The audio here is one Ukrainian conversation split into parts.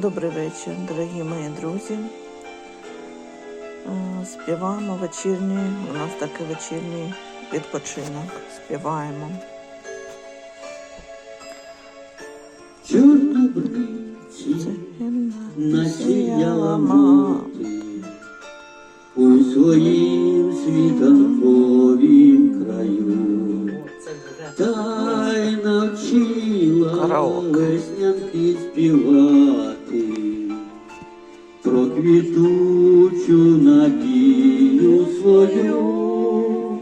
Добрий вечір, дорогі мої друзі. Співаємо вечірній, у нас такий вечірній відпочинок. Співаємо. Чорнобривці насіяла мати у своїм світанковім краю, та Караоке. співати про квітучу надію свою,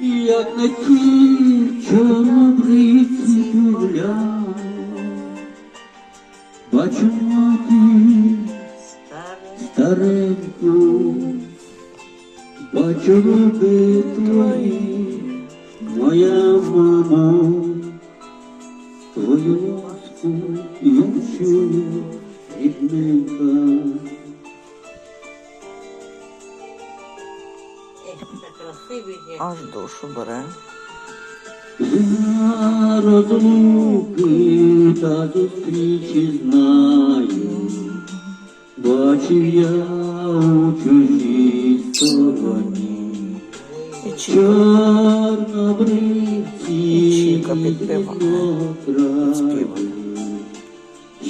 як на тій чорнобриці гуляю. Бачу мати стареньку, бачу руки твої, моя мама, твою ласку я чую, рідненька. Аж душу бере. Я розлуки та зустрічі знаю, бачив я у чужій стороні, чорнобривці Чіка підпіває, краю,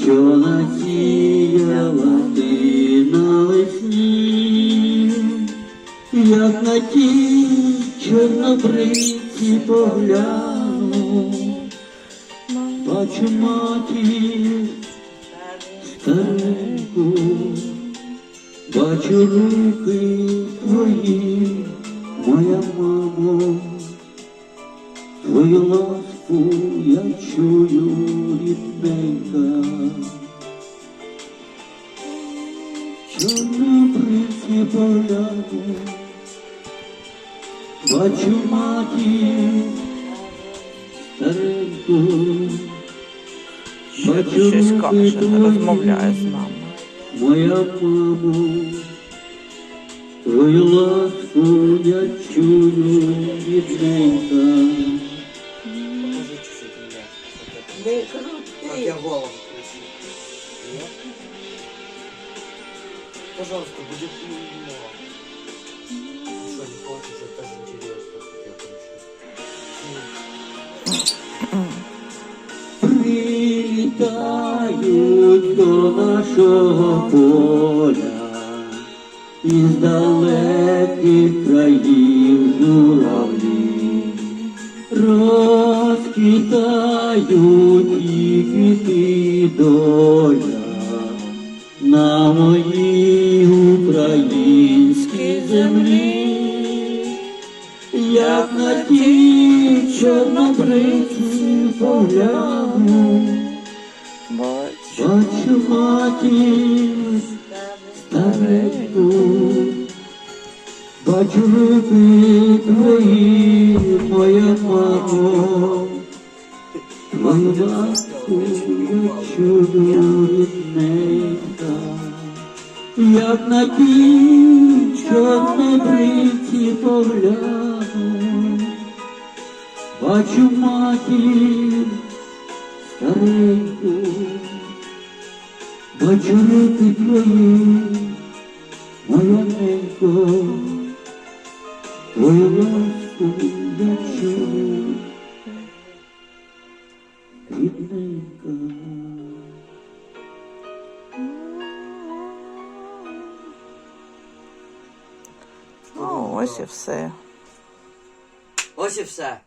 що насіяла ти навесні, як на ті чорнобривці погляну, бачу матір стареньку, бачу руки твої, моя мамо, твою ласку я чую рідненька. Чорнобривці погляну, Бачу матір стареньку, тут щось каже, не розмовляє з нами. Моя мамо, твою ласку я чую рідненька. Не крути. Я голову. Нет? Пожалуйста, будет умно. Что, не хочешь? Это же интересно, как я включу. Прилітають до нашого поля із далеких країв журавлі, розквітають доля на моїй українській землі. Як на ті чорнобриці погляну, Бач, бачу матір стареньку, бачу руки твої, моя мамо, твою я як на ті чорнобриці погляну, бачу матір стареньку, бачу руки твої, моя ненько, твою ласку я чую, ну ось і все. Ось і все.